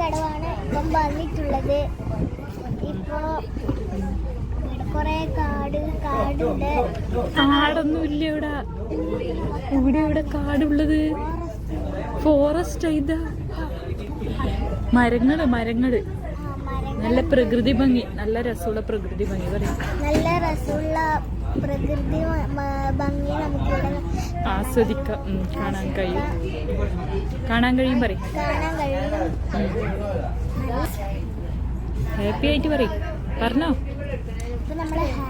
കടവാണ് ഇപ്പം വന്നിട്ടുള്ളത്. ഇപ്പോ കുറേ കാട് കാടുണ്ട്. കാടൊന്നും ഇല്ല ഇവിടെ. ഇവിടെ ഇവിടെ കാടുള്ളത്? ഫോറസ്റ്റ് ഇതാ. മരങ്ങൾ മരങ്ങൾ. നല്ല പ്രകൃതി ഭംഗി നല്ല രസമുള്ള പ്രകൃതി ഭംഗി പറയും. നല്ല രസമുള്ള പ്രകൃതി ഭംഗി നമുക്ക് ആസ്വദിക്കാം. കാണാൻ കഴിയും. കാണാൻ കഴിയും പറയും. ഹാപ്പി ആയിട്ട് പറയും. പറഞ്ഞോ.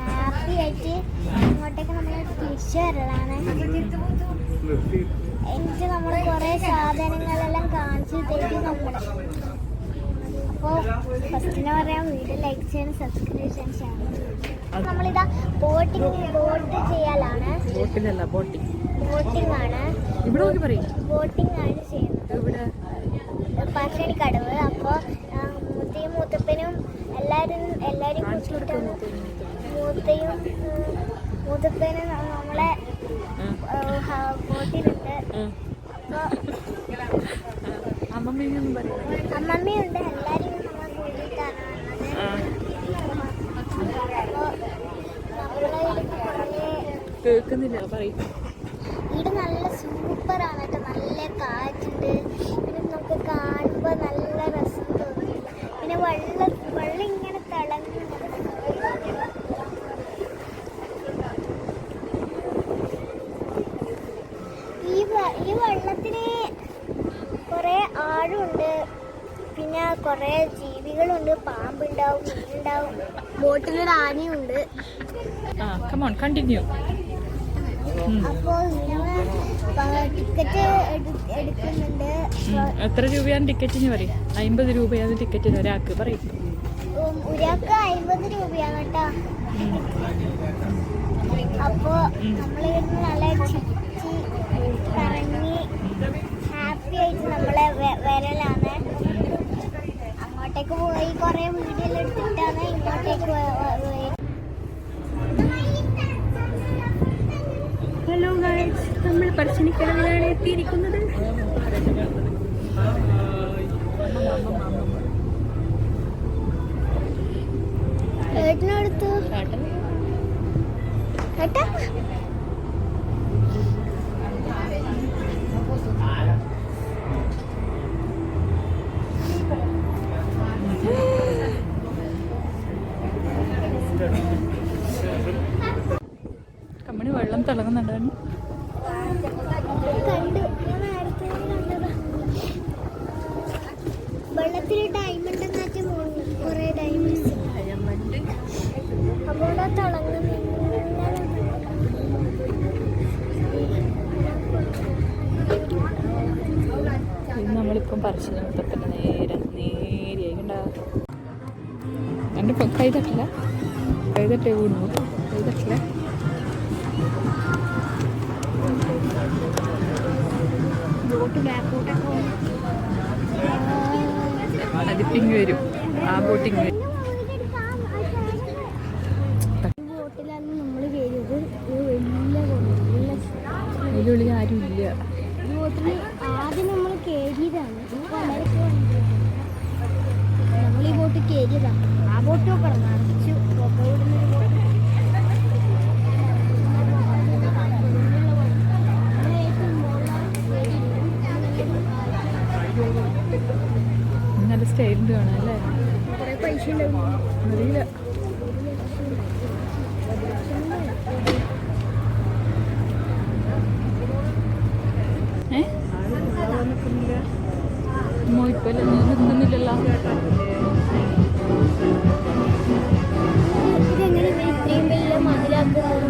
ഹാപ്പി ആയിട്ട് നമ്മൾ തിരിച്ചു വരലാണ്. എന്നിട്ട് നമ്മൾ കുറെ സാധനങ്ങളെല്ലാം കാണിച്ചു തരും നമ്മൾ. അപ്പോ ഫസ്റ്റിനെ പറയാം വീഡിയോ ലൈക്ക് ചെയ്യണം സബ്സ്ക്രൈബ് ചെയ്യണം ചാനൽ നമ്മളിതാ ബോട്ടിങ് ബോട്ട് ചെയ്യാലാണ്. ബോട്ടിലല്ല ബോട്ടിങ് ബോട്ടിംഗ് ആണ്. ഇവിടെ നോക്കി പറയും. ബോട്ടിംഗ് ആണ് ചെയ്യുന്നത് ഇവിടെ പറശ്ശിനിക്കടവ് അപ്പോൾ മൂത്തയും മൂത്തപ്പനും എല്ലാവരും എല്ലാവരും മൂത്തയും മൂത്തപ്പനും നമ്മളെ ബോട്ടിലുണ്ട്. അമ്മമ്മയൊന്നും പറയും അമ്മമ്മയുണ്ട്. എല്ലാവരും നമ്മളെ കൂട്ടിയിട്ടാണ് വന്നത്. അപ്പോൾ നമ്മളെ കേൾക്കുന്നില്ല. പറയും. വീട് നല്ല സൂപ്പറാണ് കേട്ടോ നല്ല കാറ്റുണ്ട്. പിന്നെ നമുക്ക് കാണുമ്പോൾ നല്ല രസം തോന്നും. പിന്നെ വെള്ളം വെള്ളം ഇങ്ങനെ തിളങ്ങുന്നത് ഈ ഈ വെള്ളത്തിന് കുറേ ആഴമുണ്ട് പിന്നെ കുറേ ജീവികളുണ്ട്. പാമ്പുണ്ടാവും മീനുണ്ടാവും. ബോട്ടിലൊരു ആനയുണ്ട്. കണ്ടിന്യൂ എത്ര രൂപയാണ് ടിക്കറ്റിന് പറയും? അമ്പത് രൂപയാണ് ടിക്കറ്റിന് ഒരാൾക്ക് പറയും. ഒരാൾക്ക് അമ്പത് രൂപയാണ് കേട്ടോ. അപ്പോ നമ്മളിവിടുന്ന് നല്ല ചിരിച്ച് കറങ്ങി ഹാപ്പി ആയിട്ട് നമ്മളെ വരലാണ്. അങ്ങോട്ടേക്ക് പോയി കൊറേ വീഡിയോ എടുത്തിട്ടാണ് ഇങ്ങോട്ടേക്ക് നമ്മൾ പറശ്ശിനിക്കടവിലാണ് എത്തിയിരിക്കുന്നത്. ഏട്ടനടുത്ത്? ഏട്ടാ? കമ്മണി വെള്ളം തിളങ്ങുന്നുണ്ടാണ് ഡയമണ്ട് എന്നാറ്റി കുറെ ഡയമണ്ട്സ് അവിടെ തിളങ്ങുന്നു ഇത് നമ്മളിപ്പം പറശ്ശിനിക്കടത്തിന് നേരെ നേരെയായി എന്റെ എന്റെ കൈ തട്ടില്ല. കൈ തട്ടേ കൂടുന്നു കൈ തട്ടില്ല. ബോട്ട് ബാക്കോട്ടൊക്കെ അതിപ്പിങ് വരും. ആ ബോട്ടിങ് വരും ബോട്ടിലാണ് നമ്മൾ കയറിയത് ഒരു വലിയ ബോട്ട് നല്ല അതിനുള്ളിൽ ആരും ഇല്ല ഈ ബോട്ടിൽ ആദ്യം നമ്മൾ കയറിയതാണ് നമ്മൾ ഈ ബോട്ട് കയറിയതാണ് ആ ബോട്ട് നോക്കണം നിറച്ചു പുക വിടുന്ന ഒരു ബോട്ട് സ്റ്റൈലിൽ വേണം അല്ലേ പൈസ അറിയില്ല. അമ്മോ ഇപ്പൊ നിൽക്കുന്നില്ലല്ലോ ഇതെങ്ങനെ ഇത്രയും വലിയ മതിലാക്കുന്നത്?